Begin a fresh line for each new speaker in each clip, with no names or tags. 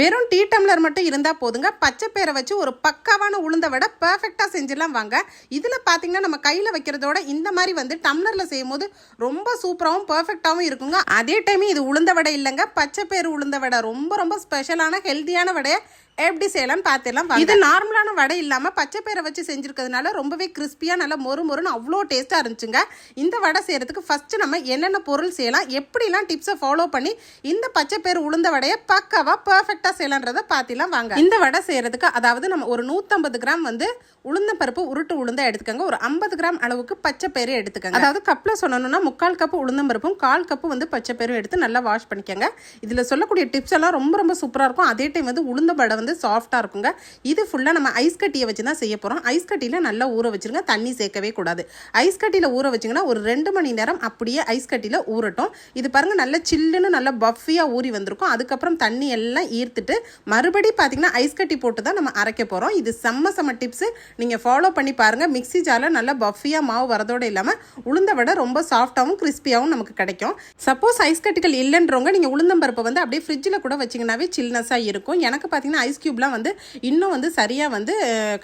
வெறும் tea tumbler மட்டும் இருந்தால் போதுங்க. பச்சை பேரை வச்சு ஒரு பக்காவான உளுந்த வடை பர்ஃபெக்டாக செஞ்சிடலாம் வாங்க. இதில் பார்த்தீங்கன்னா நம்ம கையில் வைக்கிறதோட இந்த மாதிரி வந்து டம்ளரில் செய்யும் போது ரொம்ப சூப்பராகவும் பர்ஃபெக்டாகவும் இருக்குங்க. அதே டைம் இது உளுந்த வடை இல்லைங்க. பச்சை பேர் உளுந்த வடை. ரொம்ப ரொம்ப ஸ்பெஷலான ஹெல்த்தியான வடையை எப்படி செய்யலாம் பார்த்துலாம் இது நார்மலான வடை இல்லாமல் பச்சை பயிரை வச்சு செஞ்சுருக்கிறதுனால ரொம்பவே கிறிஸ்பியாக நல்லா மொறு மொறுன்னு அவ்வளோ டேஸ்ட்டாக இருந்துச்சுங்க. இந்த வடை செய்கிறதுக்கு ஃபஸ்ட்டு நம்ம என்னென்ன பொருள் செய்யலாம் எப்படிலாம் டிப்ஸை ஃபாலோ பண்ணி இந்த பச்சை பயிர் உளுந்த வடையை பக்காவாக பர்ஃபெக்டாக செய்யலான்றதை பார்த்திலாம் வாங்க. இந்த வடை செய்கிறதுக்கு அதாவது நம்ம ஒரு நூற்றம்பது கிராம் வந்து உளுந்த பருப்பு உருட்டு உளுந்த எடுத்துக்கோங்க. ஒரு ஐம்பது கிராம் அளவுக்கு பச்சை பயிறு எடுத்துக்கோங்க. அதாவது கப்பில் சொல்லணும்னா முக்கால் கப்பு உளுந்தம் பருப்பும் கால் கப்பு வந்து பச்சை பயிரும் எடுத்து நல்லா வாஷ் பண்ணிக்கோங்க. இதில் சொல்லக்கூடிய டிப்ஸ் எல்லாம் ரொம்ப ரொம்ப சூப்பராக இருக்கும். அதே டைம் வந்து உளுந்த வடை வந்து சாஃப்டாக இருக்குங்க. இது ஃபுல்லாக நம்ம ஐஸ் கட்டியை வச்சு தான் செய்ய போகிறோம் ஐஸ் கட்டியில் நல்லா ஊற வச்சிருங்க. தண்ணி சேர்க்கவே கூடாது. ஐஸ் கட்டியில் ஊற வச்சிங்கன்னா ஒரு ரெண்டு மணி நேரம் அப்படியே ஐஸ் கட்டியில் ஊறட்டும். இது பாருங்கள் நல்ல சில்லுன்னு நல்லா பஃபியாக ஊறி வந்திருக்கும். அதுக்கப்புறம் தண்ணி எல்லாம் ஈர்த்துட்டு மறுபடி பார்த்தீங்கன்னா ஐஸ் கட்டி போட்டு தான் நம்ம அரைக்க போகிறோம் இது செம்ம செம்ம டிப்ஸு நீங்கள் ஃபாலோ பண்ணி பாருங்கள் மிக்ஸி ஜாரில் நல்லா பஃபியாக மாவு வரதோடு இல்லாமல் உளுந்த வடை ரொம்ப சாஃப்டாகவும் கிறிஸ்பியாகவும் நமக்கு கிடைக்கும். சப்போஸ் ஐஸ் கட்டிகள் இல்லைன்றவங்க நீங்கள் உளுந்தம்பருப்பை வந்து அப்படியே ஃப்ரிட்ஜில் கூட வச்சிங்கன்னாவே சில்னஸாக இருக்கும். எனக்கு பார்த்தீங்கன்னா ஐஸ் க்யூப்லாம் வந்து இன்னும் வந்து சரியாக வந்து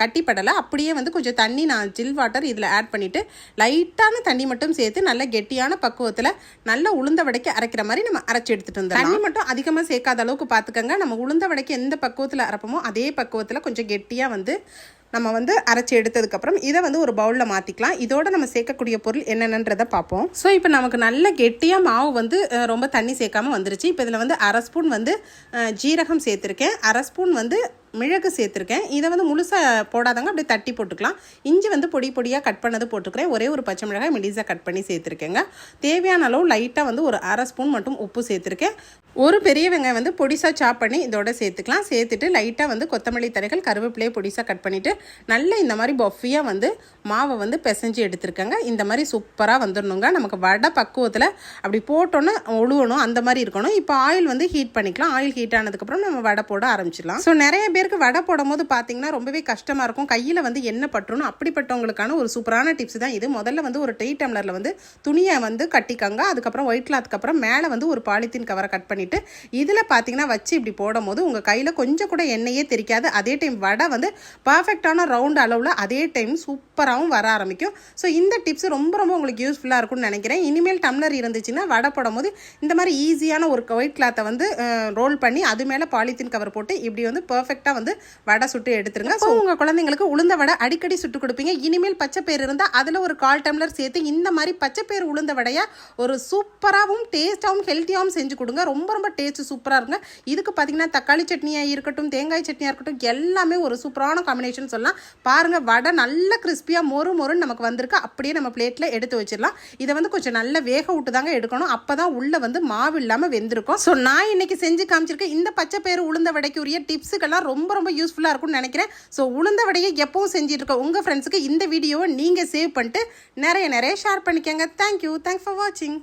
கட்டிப்படலை. அப்படியே வந்து கொஞ்சம் தண்ணி நான் ஜில் வாட்டர் இதில் ஆட் பண்ணிவிட்டு லைட்டான தண்ணி மட்டும் சேர்த்து நல்ல கெட்டியான பக்குவத்தில் நல்ல உளுந்த வடைக்கு அரைக்கிற மாதிரி நம்ம அரைச்சி எடுத்துகிட்டு வந்தோம் தண்ணி மட்டும் அதிகமாக சேர்க்காத அளவுக்கு பார்த்துக்கோங்க நம்ம உளுந்த வடைக்கு எந்த பக்குவத்தில் அரைப்போமோ அதே பக்குவத்தில் கொஞ்சம் கெட்டியாக வந்து நம்ம வந்து அரைச்சி எடுத்ததுக்கப்புறம் இதை வந்து ஒரு பவுலில் மாற்றிக்கலாம் இதோட நம்ம சேர்க்கக்கூடிய பொருள் என்னென்னன்றதை பார்ப்போம். ஸோ இப்போ நமக்கு நல்ல கெட்டியாக மாவு வந்து ரொம்ப தண்ணி சேர்க்காம வந்துருச்சு. இப்போ இதில் வந்து அரை ஸ்பூன் வந்து ஜீரகம் சேர்த்துருக்கேன். அரை ஸ்பூன் வந்து மிளகு சேர்த்துருக்கேன். இதை வந்து முழுசாக போடாதவங்க அப்படியே தட்டி போட்டுக்கலாம். இஞ்சி வந்து பொடி பொடியாக கட் பண்ணது போட்டுக்கிறேன். ஒரே ஒரு பச்சை மிளகாய் மெலிசாக கட் பண்ணி சேர்த்துருக்கேங்க. தேவையான அளவு லைட்டாக வந்து ஒரு அரை ஸ்பூன் மட்டும் உப்பு சேர்த்துருக்கேன். ஒரு பெரிய வெங்காயம் வந்து பொடிசாக சாப் பண்ணி இதோட சேர்த்துக்கலாம். சேர்த்துட்டு லைட்டாக வந்து கொத்தமல்லி தரைகள் கருவேப்பிலையை பொடிசாக கட் பண்ணிவிட்டு நல்ல இந்த மாதிரி பஃபியாக வந்து மாவை வந்து பிசைஞ்சு எடுத்துருக்கேங்க. இந்த மாதிரி சூப்பராக வந்துடணுங்க. நமக்கு வடை பக்குவத்தில் அப்படி போட்டோன்னே ஒழுவணும். அந்த மாதிரி இருக்கணும். இப்போ ஆயில் வந்து ஹீட் பண்ணிக்கலாம். ஆயில் ஹீட் ஆனதுக்கப்புறம் நம்ம வடை போட ஆரம்பிச்சிடலாம். ஸோ நிறைய பேர் பேருக்கு வடை போடும்போது பார்த்தீங்கன்னா ரொம்பவே கஷ்டமாக இருக்கும். கையில் வந்து என்ன பற்றணும் அப்படிப்பட்டவங்களுக்கான ஒரு சூப்பரான டிப்ஸ் தான் இது. முதல்ல வந்து ஒரு டெய் டம்ளரில் வந்து துணியை வந்து கட்டிக்கங்க. அதுக்கப்புறம் ஒயிட் கிளாத்துக்கு அப்புறம் மேலே வந்து ஒரு பாலித்தீன் கவரை கட் பண்ணிவிட்டு இதில் பார்த்தீங்கன்னா வச்சு இப்படி போடும் போது உங்கள் கையில் கொஞ்சம் கூட எண்ணெயே தெரிக்காது. அதே டைம் வடை வந்து பர்ஃபெக்டான ரவுண்ட் அளவில் அதே டைம் சூப்பராகவும் வர ஆரம்பிக்கும். ஸோ இந்த டிப்ஸ் ரொம்ப ரொம்ப உங்களுக்கு யூஸ்ஃபுல்லாக இருக்கும்னு நினைக்கிறேன். இனிமேல் டம்ளர் இருந்துச்சுன்னா வடை போடும் போது இந்த மாதிரி ஈஸியான ஒரு ஒயிட் கிளாத்தை வந்து ரோல் பண்ணி அது மேலே பாலித்தீன் கவர் போட்டு இப்படி வந்து பர்ஃபெக்டாக வந்து வடை சுட்டு எடுத்துருங்க. ஸோ உங்கள் குழந்தைங்களுக்கு உளுந்த வடை அடிக்கடி சுட்டு கொடுப்பீங்க. இனிமேல் பச்சை பயிர் இருந்தால் அதில் ஒரு கால் டம்ளர் சேர்த்து இந்த மாதிரி பச்சை பயிர் உளுந்த வடையை ஒரு சூப்பராகவும் டேஸ்ட்டாகவும் ஹெல்த்தியாகவும் செஞ்சு கொடுங்க. ரொம்ப ரொம்ப டேஸ்ட் சூப்பராக இருக்குங்க. இதுக்கு பார்த்தீங்கன்னா தக்காளி சட்னியாக இருக்கட்டும் தேங்காய் சட்னியாக இருக்கட்டும் எல்லாமே ஒரு சூப்பரான காம்பினேஷன் சொல்லலாம். பாருங்க வடை நல்ல கிறிஸ்பியாக மொறு மொறுன்னு நமக்கு வந்திருக்கு. அப்படியே நம்ம பிளேட்டில் எடுத்து வச்சிடலாம். இதை வந்து கொஞ்சம் நல்ல வேக விட்டு தாங்க எடுக்கணும். அப்போ தான் உள்ளே வந்து மாவு இல்லாமல் வெந்திருக்கும். ஸோ நான் இன்னைக்கு செஞ்சு காமிச்சிருக்கேன் இந்த பச்சை பயிறு உளுந்த வடைக்கு உரிய டிப்ஸுக்கெல்லாம் ரொம்ப ரொம்ப ரொம்ப யூஸ்ஃபுல்லாக இருக்கும்னு நினைக்கிறேன். ஸோ உளுந்த வடையை எப்பவும் செஞ்சிட்ருக்க உங்கள் ஃப்ரெண்ட்ஸுக்கு இந்த வீடியோவை நீங்கள் சேவ் பண்ணிட்டு நிறைய நிறைய ஷேர் பண்ணிக்கோங்க. தேங்க்யூ தேங்க்ஸ் ஃபார் வாட்சிங்